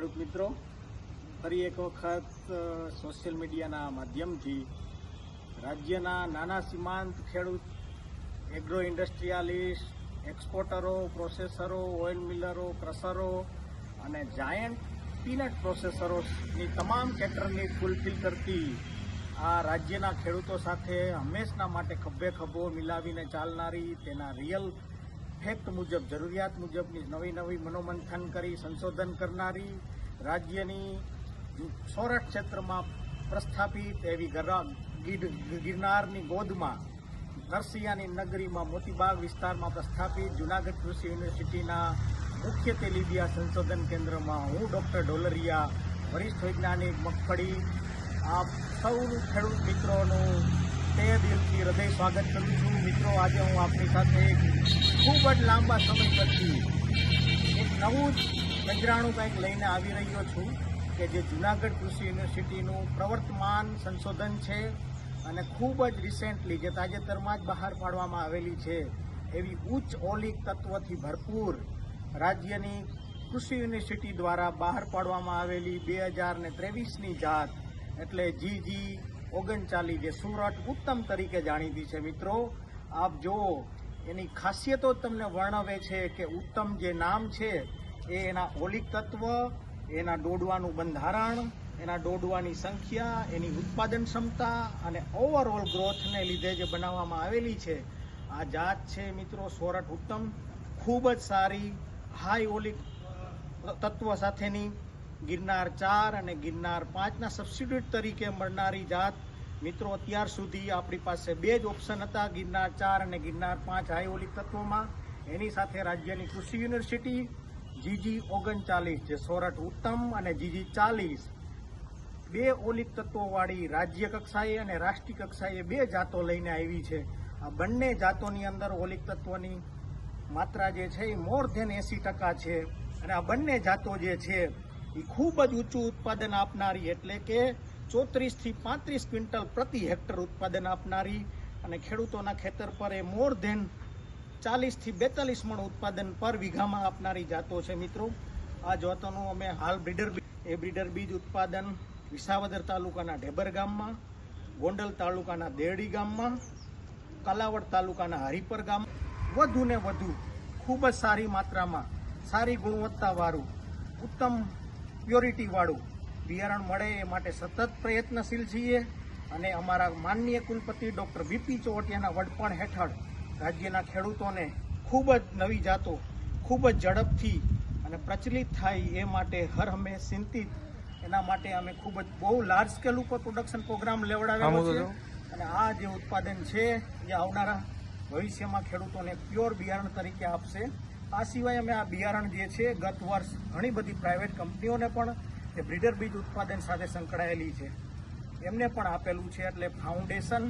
ખેડૂત મિત્રો, ફરી એક વખત સોશિયલ મીડિયાના માધ્યમથી રાજ્યના નાના સીમાંત ખેડૂત એગ્રો ઇન્ડસ્ટ્રીયાલિસ્ટ એક્સપોર્ટરો પ્રોસેસરો ઓઇલ મિલરો ક્રસરો અને જાયન્ટ પીનટ પ્રોસેસરોની તમામ સેક્ટરની ફૂલફિલ કરતી આ રાજ્યના ખેડૂતો સાથે હંમેશના માટે ખભે ખભો મિલાવીને ચાલનારી તેના રિયલ ફેક્ટ મુજબ, જરૂરિયાત મુજબની નવી નવી મનોમંથન કરી, સંશોધન કરનારી રાજ્યની સૌરાષ્ટ્ર ક્ષેત્રમાં પ્રસ્થાપિત એવી ગરા- ગીર- ગિરનારની ગોદમાં, નરસિંહાની નગરીમાં મોતીબાગ વિસ્તારમાં પ્રસ્થાપિત જુનાગઢ કૃષિ યુનિવર્સિટીના મુખ્ય તેલીબિયા સંશોધન કેન્દ્રમાં હું, ડૉક્ટર ડોલરિયા, વરિષ્ઠ વૈજ્ઞાનિક મગફળી, આપ સૌ ખેડૂત મિત્રોનું તે દિલથી હૃદય સ્વાગત કરું છું. મિત્રો, આજે હું આપની સાથે ખૂબ જ લાંબા સમય પછી એક નવું જ નજરાણું કંઈક લઈને આવી રહ્યો છું કે જે જુનાગઢ કૃષિ યુનિવર્સિટીનું પ્રવર્તમાન સંશોધન છે અને ખૂબ જ રિસેન્ટલી જે તાજેતરમાં જ બહાર પાડવામાં આવેલી છે, એવી ઉચ્ચ ઓલિક તત્વથી ભરપૂર રાજ્યની કૃષિ યુનિવર્સિટી દ્વારા બહાર પાડવામાં આવેલી બે હજાર ને ત્રેવીસની જાત એટલે જીજી ઓગણચાલીસ જે સુરત ઉત્તમ તરીકે જાણીતી છે મિત્રો. આપ જુઓ એની ખાસિયતો તમને વર્ણવે છે કે ઉત્તમ જે નામ છે, એ એના ઓલિક તત્વ, એના દોડવાનું બંધારણ, એના દોડવાની સંખ્યા, એની ઉત્પાદન ક્ષમતા અને ઓવરઓલ ગ્રોથને લીધે જે બનાવવામાં આવેલી છે. આ જાત છે મિત્રો સોરઠ ઉત્તમ, ખૂબ જ સારી હાઈ ઓલિક તત્વ સાથેની ગિરનાર ચાર અને ગિરનાર પાંચના સબસ્ટિટ્યુટ તરીકે મળનારી જાત મિત્રો, અત્યાર સુધી આપણી પાસે બે જ ઓપ્શન હતા, ગિરનાર ચાર અને ગિરનાર પાંચ હાઈ ઓલિક તત્વોમાં. એની સાથે રાજ્યની કૃષિ યુનિવર્સિટી, જીજી ઓગણચાલીસ, જે સોરઠ ઉત્તમ અને જીજી ચાલીસ. બે ઓલિક તત્વોવાળી રાજ્ય કક્ષાએ અને રાષ્ટ્રીય કક્ષાએ બે જાતો લઈને આવી છે. આ બંને જાતોની અંદર ઓલિક તત્વોની માત્રા જે છે એ મોર ધેન એસી ટકા છે. અને આ બંને જાતો જે છે એ ખૂબ જ ઊંચું ઉત્પાદન આપનારી એટલે કે ચોત્રીસથી પાંત્રીસ ક્વિન્ટલ પ્રતિ હેક્ટર ઉત્પાદન આપનારી અને ખેડૂતોના ખેતર પર એ મોર ધેન ચાલીસથી બેતાલીસ મણ ઉત્પાદન પર વીઘામાં આપનારી જાતો છે મિત્રો. આ જાતોનું અમે હાલ બ્રીડર એ બ્રીડર બીજ ઉત્પાદન વિસાવદર તાલુકાના ઢેબર ગામમાં, ગોંડલ તાલુકાના દેરડી ગામમાં, કલાવડ તાલુકાના હરિપર ગામ વધુ ને વધુ ખૂબ જ સારી માત્રામાં સારી ગુણવત્તાવાળું ઉત્તમ પ્યોરિટીવાળું બિયારણ મળે એ માટે સતત પ્રયત્નશીલ છીએ અને અમારા માનનીય કુલપતિ ડૉક્ટર બીપી ચોવટિયાના વડપણ હેઠળ રાજ્યના ખેડૂતોને ખૂબ જ નવી જાતો ખૂબ જ ઝડપથી અને પ્રચલિત થાય એ માટે હર હંમેશ ચિંતિત. એના માટે અમે ખૂબ જ બહુ લાર્જ સ્કેલ ઉપર પ્રોડક્શન પ્રોગ્રામ લેવડાવેલો છે. અને આ જે ઉત્પાદન છે એ આવનારા ભવિષ્યમાં ખેડૂતોને પ્યોર બિયારણ તરીકે આપશે. આ સિવાય અમે આ બિયારણ જે છે, ગત વર્ષ ઘણી બધી પ્રાઇવેટ કંપનીઓને પણ જે બ્રીડર બીજ ઉત્પાદન સાથે સંકળાયેલી છે. એમને પણ આપેલું છે, એટલે ફાઉન્ડેશન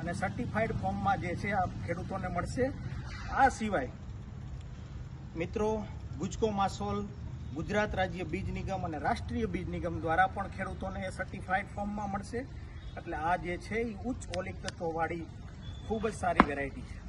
અને સર્ટિફાઈડ ફોર્મમાં જે છે, આ ખેડૂતોને મળશે. આ સિવાય મિત્રો, ગુજકો માસોલ, ગુજરાત રાજ્ય બીજ નિગમ અને રાષ્ટ્રીય બીજ નિગમ દ્વારા પણ ખેડૂતોને એ સર્ટિફાઈડ ફોર્મમાં મળશે. એટલે આ જે છે એ ઉચ્ચ ઓલિક તત્વોવાળી ખૂબ જ સારી વેરાયટી છે.